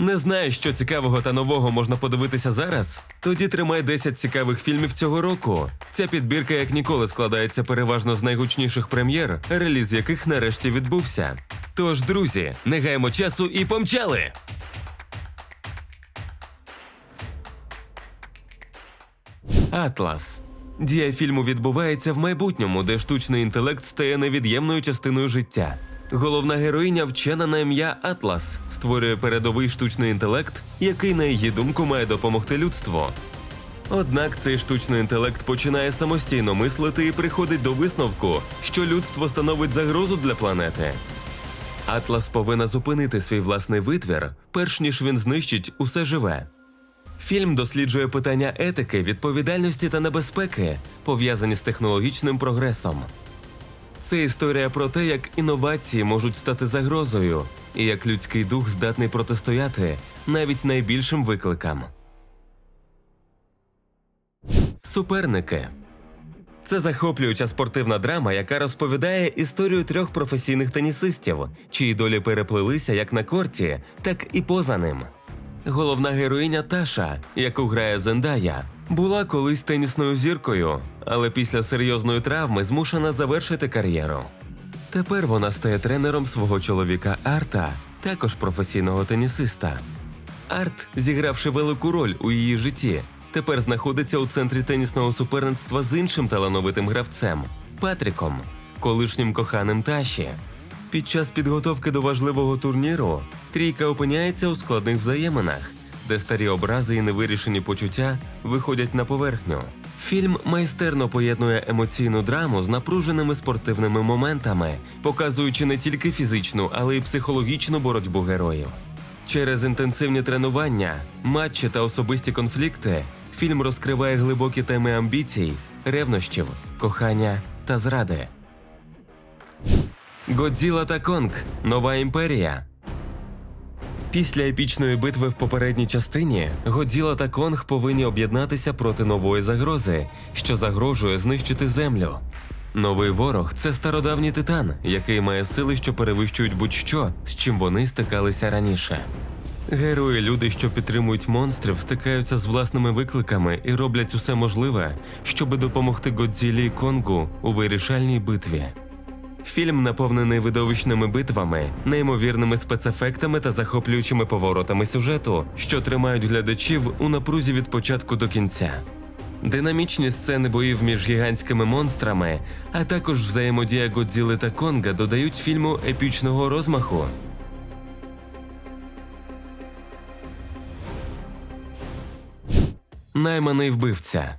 Не знаєш, що цікавого та нового можна подивитися зараз? Тоді тримай 10 цікавих фільмів цього року. Ця підбірка як ніколи складається переважно з найгучніших прем'єр, реліз яких нарешті відбувся. Тож, друзі, не гаємо часу і помчали! Атлас. Дія фільму відбувається в майбутньому, де штучний інтелект стає невід'ємною частиною життя. Головна героїня вчена на ім'я Атлас створює передовий штучний інтелект, який, на її думку, має допомогти людству. Однак цей штучний інтелект починає самостійно мислити і приходить до висновку, що людство становить загрозу для планети. Атлас повинна зупинити свій власний витвір, перш ніж він знищить усе живе. Фільм досліджує питання етики, відповідальності та небезпеки, пов'язані з технологічним прогресом. Це історія про те, як інновації можуть стати загрозою, і як людський дух здатний протистояти навіть найбільшим викликам. Суперники це захоплююча спортивна драма, яка розповідає історію трьох професійних тенісистів, чиї долі переплилися як на корті, так і поза ним. Головна героїня Таша, яку грає Зендая, була колись тенісною зіркою, але після серйозної травми змушена завершити кар'єру. Тепер вона стає тренером свого чоловіка Арта, також професійного тенісиста. Арт, зігравши велику роль у її житті, тепер знаходиться у центрі тенісного суперництва з іншим талановитим гравцем Патріком, колишнім коханим Таші. Під час підготовки до важливого турніру трійка опиняється у складних взаєминах, де старі образи і невирішені почуття виходять на поверхню. Фільм майстерно поєднує емоційну драму з напруженими спортивними моментами, показуючи не тільки фізичну, але й психологічну боротьбу героїв. Через інтенсивні тренування, матчі та особисті конфлікти фільм розкриває глибокі теми амбіцій, ревнощів, кохання та зради. Годзіла та Конг Нова імперія. Після епічної битви в попередній частині Годзіла та Конг повинні об'єднатися проти нової загрози, що загрожує знищити землю. Новий ворог це стародавній титан, який має сили, що перевищують будь-що, з чим вони стикалися раніше. Герої, люди, що підтримують монстрів, стикаються з власними викликами і роблять усе можливе, щоби допомогти Годзілі і Конгу у вирішальній битві. Фільм наповнений видовищними битвами, неймовірними спецефектами та захоплюючими поворотами сюжету, що тримають глядачів у напрузі від початку до кінця. Динамічні сцени боїв між гігантськими монстрами, а також взаємодія Годзіли та Конга додають фільму епічного розмаху. Найманий вбивця.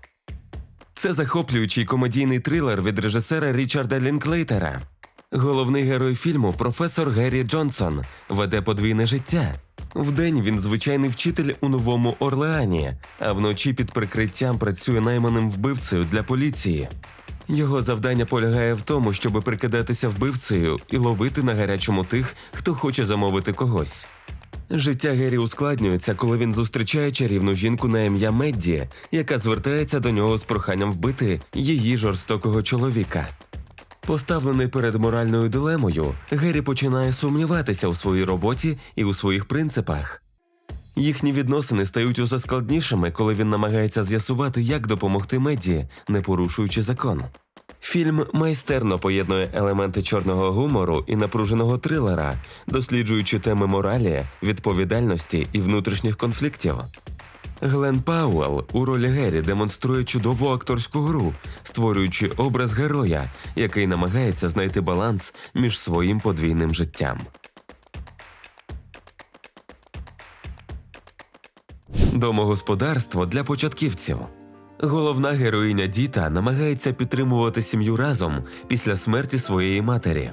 Це захоплюючий комедійний трилер від режисера Річарда Лінклейтера. Головний герой фільму, професор Геррі Джонсон, веде подвійне життя. Вдень він звичайний вчитель у новому Орлеані, а вночі під прикриттям працює найманим вбивцею для поліції. Його завдання полягає в тому, щоб прикидатися вбивцею і ловити на гарячому тих, хто хоче замовити когось. Життя Геррі ускладнюється, коли він зустрічає чарівну жінку на ім'я Медді, яка звертається до нього з проханням вбити її жорстокого чоловіка. Поставлений перед моральною дилемою, Геррі починає сумніватися у своїй роботі і у своїх принципах. Їхні відносини стають усе складнішими, коли він намагається з'ясувати, як допомогти Медді, не порушуючи закон. Фільм майстерно поєднує елементи чорного гумору і напруженого трилера, досліджуючи теми моралі, відповідальності і внутрішніх конфліктів. Глен Пауэлл у ролі Геррі демонструє чудову акторську гру, створюючи образ героя, який намагається знайти баланс між своїм подвійним життям. Домогосподарство для початківців. Головна героїня Діта намагається підтримувати сім'ю разом після смерті своєї матері.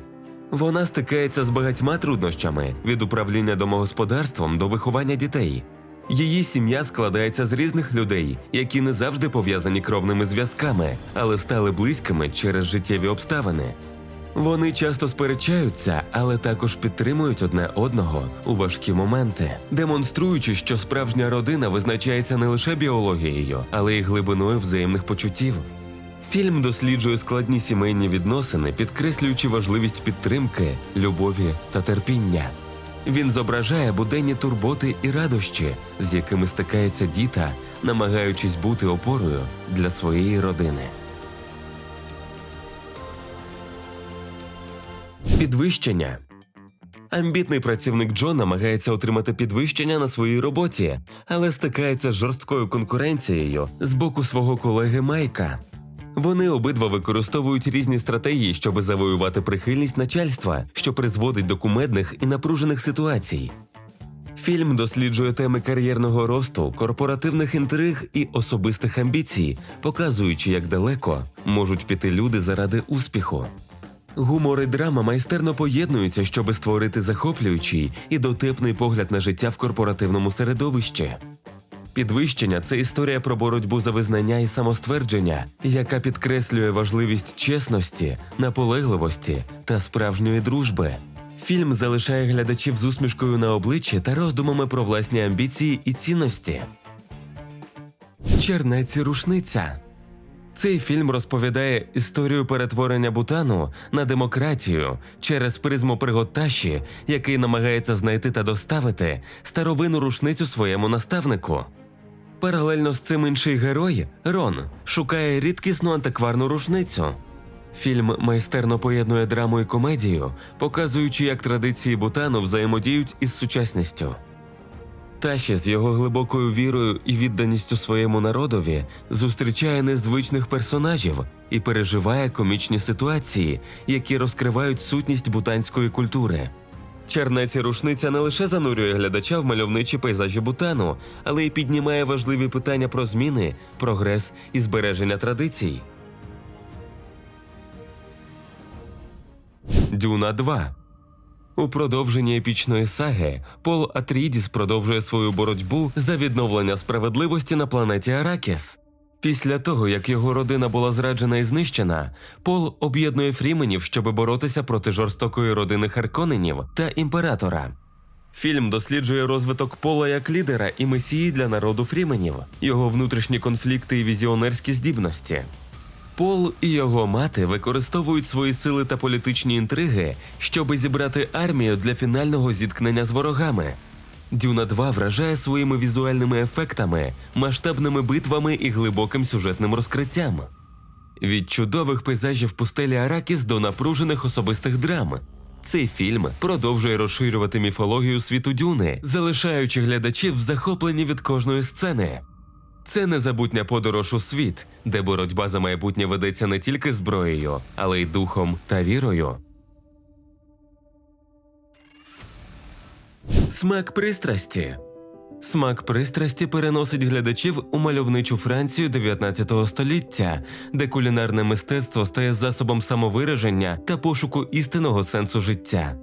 Вона стикається з багатьма труднощами від управління домогосподарством до виховання дітей. Її сім'я складається з різних людей, які не завжди пов'язані кровними зв'язками, але стали близькими через життєві обставини. Вони часто сперечаються, але також підтримують одне одного у важкі моменти, демонструючи, що справжня родина визначається не лише біологією, але й глибиною взаємних почуттів. Фільм досліджує складні сімейні відносини, підкреслюючи важливість підтримки, любові та терпіння. Він зображає буденні турботи і радощі, з якими стикається діта, намагаючись бути опорою для своєї родини. Підвищення. Амбітний працівник Джо намагається отримати підвищення на своїй роботі, але стикається з жорсткою конкуренцією з боку свого колеги Майка. Вони обидва використовують різні стратегії, щоб завоювати прихильність начальства, що призводить до кумедних і напружених ситуацій. Фільм досліджує теми кар'єрного росту, корпоративних інтриг і особистих амбіцій, показуючи, як далеко можуть піти люди заради успіху. Гумор і драма майстерно поєднуються, щоби створити захоплюючий і дотепний погляд на життя в корпоративному середовищі. Підвищення це історія про боротьбу за визнання і самоствердження, яка підкреслює важливість чесності, наполегливості та справжньої дружби. Фільм залишає глядачів з усмішкою на обличчі та роздумами про власні амбіції і цінності. Чернець рушниця. Цей фільм розповідає історію перетворення Бутану на демократію через призму пригод Таші, який намагається знайти та доставити старовину рушницю своєму наставнику. Паралельно з цим інший герой Рон шукає рідкісну антикварну рушницю. Фільм майстерно поєднує драму і комедію, показуючи, як традиції Бутану взаємодіють із сучасністю. Таші з його глибокою вірою і відданістю своєму народові зустрічає незвичних персонажів і переживає комічні ситуації, які розкривають сутність бутанської культури. Чернець рушниця не лише занурює глядача в мальовничі пейзажі Бутану, але й піднімає важливі питання про зміни, прогрес і збереження традицій. Дюна 2 у продовженні епічної саги Пол Атрідіс продовжує свою боротьбу за відновлення справедливості на планеті Аракіс. Після того, як його родина була зраджена і знищена, Пол об'єднує фріменів, щоб боротися проти жорстокої родини Харконенів та імператора. Фільм досліджує розвиток Пола як лідера і месії для народу фріменів, його внутрішні конфлікти і візіонерські здібності. Пол і його мати використовують свої сили та політичні інтриги, щоби зібрати армію для фінального зіткнення з ворогами. Дюна 2 вражає своїми візуальними ефектами, масштабними битвами і глибоким сюжетним розкриттям. Від чудових пейзажів пустелі Аракіс до напружених особистих драм. Цей фільм продовжує розширювати міфологію світу Дюни, залишаючи глядачів захоплені від кожної сцени. Це незабутня подорож у світ, де боротьба за майбутнє ведеться не тільки зброєю, але й духом та вірою. Смак пристрасті. Смак пристрасті переносить глядачів у мальовничу Францію 19 століття, де кулінарне мистецтво стає засобом самовираження та пошуку істинного сенсу життя.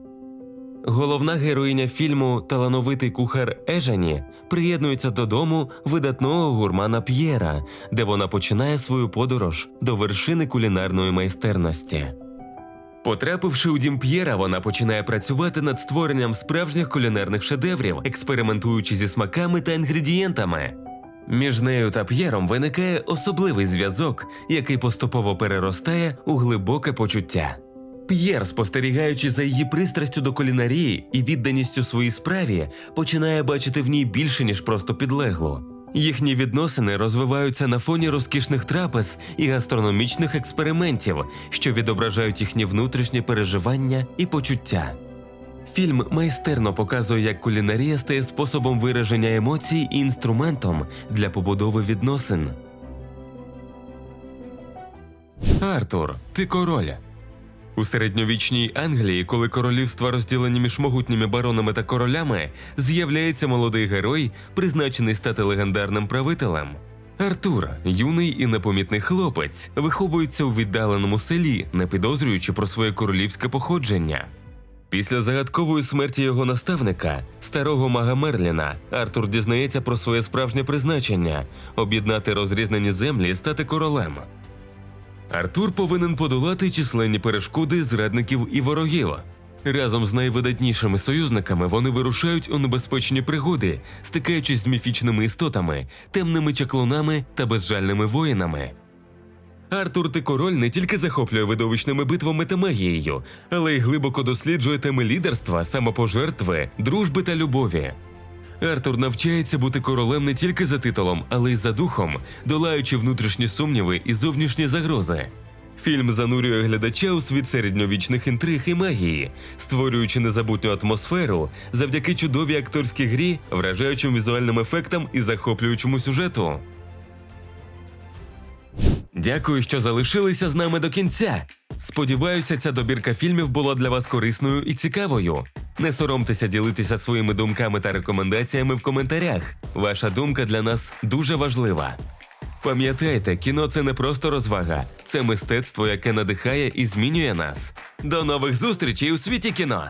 Головна героїня фільму Талановитий кухар Ежані приєднується додому видатного гурмана П'єра, де вона починає свою подорож до вершини кулінарної майстерності. Потрапивши у дім П'єра, вона починає працювати над створенням справжніх кулінарних шедеврів, експериментуючи зі смаками та інгредієнтами. Між нею та П'єром виникає особливий зв'язок, який поступово переростає у глибоке почуття. П'єр, спостерігаючи за її пристрастю до кулінарії і відданістю своїй справі, починає бачити в ній більше, ніж просто підлеглу. Їхні відносини розвиваються на фоні розкішних трапез і гастрономічних експериментів, що відображають їхні внутрішні переживання і почуття. Фільм майстерно показує, як кулінарія стає способом вираження емоцій і інструментом для побудови відносин. Артур, ти король. У середньовічній Англії, коли королівства розділені між могутніми баронами та королями, з'являється молодий герой, призначений стати легендарним правителем. Артур, юний і непомітний хлопець, виховується у віддаленому селі, не підозрюючи про своє королівське походження. Після загадкової смерті його наставника, старого мага Мерліна, Артур дізнається про своє справжнє призначення об'єднати розрізнені землі і стати королем. Артур повинен подолати численні перешкоди зрадників і ворогів. Разом з найвидатнішими союзниками вони вирушають у небезпечні пригоди, стикаючись з міфічними істотами, темними чаклунами та безжальними воїнами. Артур ти король не тільки захоплює видовищними битвами та магією, але й глибоко досліджує теми лідерства, самопожертви, дружби та любові. Артур навчається бути королем не тільки за титулом, але й за духом, долаючи внутрішні сумніви і зовнішні загрози. Фільм занурює глядача у світ середньовічних інтриг і магії, створюючи незабутню атмосферу завдяки чудовій акторській грі, вражаючим візуальним ефектам і захоплюючому сюжету. Дякую, що залишилися з нами до кінця. Сподіваюся, ця добірка фільмів була для вас корисною і цікавою. Не соромтеся ділитися своїми думками та рекомендаціями в коментарях. Ваша думка для нас дуже важлива. Пам'ятайте, кіно це не просто розвага, це мистецтво, яке надихає і змінює нас. До нових зустрічей у світі кіно!